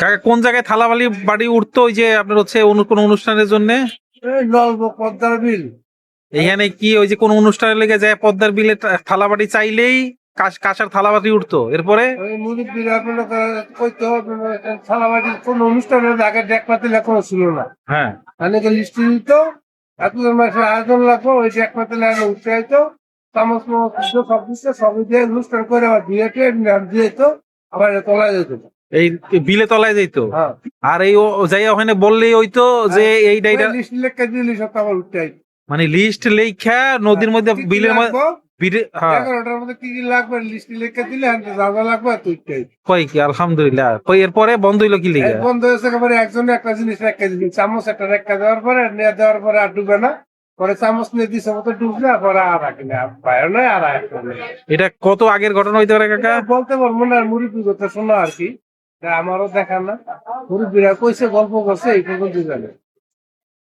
কাকা কোন জায়গায় থালাবালি বাড়ি উঠতো ওই যে আপনার হচ্ছে কোন অনুষ্ঠানের জন্য? পদ্মার বিল। এখানে কি ওই যে কোন অনুষ্ঠানের লেগে যায় পদ্মার বিলে থালাবাটি চাইলেই কাঁসার থালাবাটি উঠতো? এরপরে? থালাবাটির কোন আগে ডেক পাতিলে কোনো ছিল না। হ্যাঁ। অনেকে লিস্টি দিত এতজন মাসের আয়োজন লাগতো ওই ডেক পাতিলে উঠতে হইতো চামচ সব সবই দিয়ে অনুষ্ঠান করে আবার দিয়ে দিয়ে তো আবার তোলা যেত। এই বিলে তলায় যাইতো। হ্যাঁ। আর এই যাই ওখানে বললেই হইতো যে এই ডাইটা লেখা। মানে লিস্ট লেখা নদীর মধ্যে বিলের মধ্যে হ্যাঁ। মধ্যে কি কি লাগবে? লিস্ট লিখে দিলে হ্যাঁ যা যা লাগবে এত উঠতে হইতো। কই কি? আলহামদুলিল্লাহ। কই এরপরে বন্ধ হইল কি এই বন্ধ হয়েছে একজনে একটা জিনিস রেখে দিবি। চামচ একটা রেখা দেওয়ার পরে নিয়ে দেওয়ার পরে আর ডুবে না। পরে চামচ নিয়ে দিছে মতো ডুবলে পরে আর রাখি বাইরে নয় আর একটা এটা কত আগের ঘটনা হইতে পারে কাকা? বলতে পারব না মুরব্বী কথা শোনা আর কি। আমারও দেখা না। মুরব্বীরা কইছে গল্প করছে এই পর্যন্ত জানে।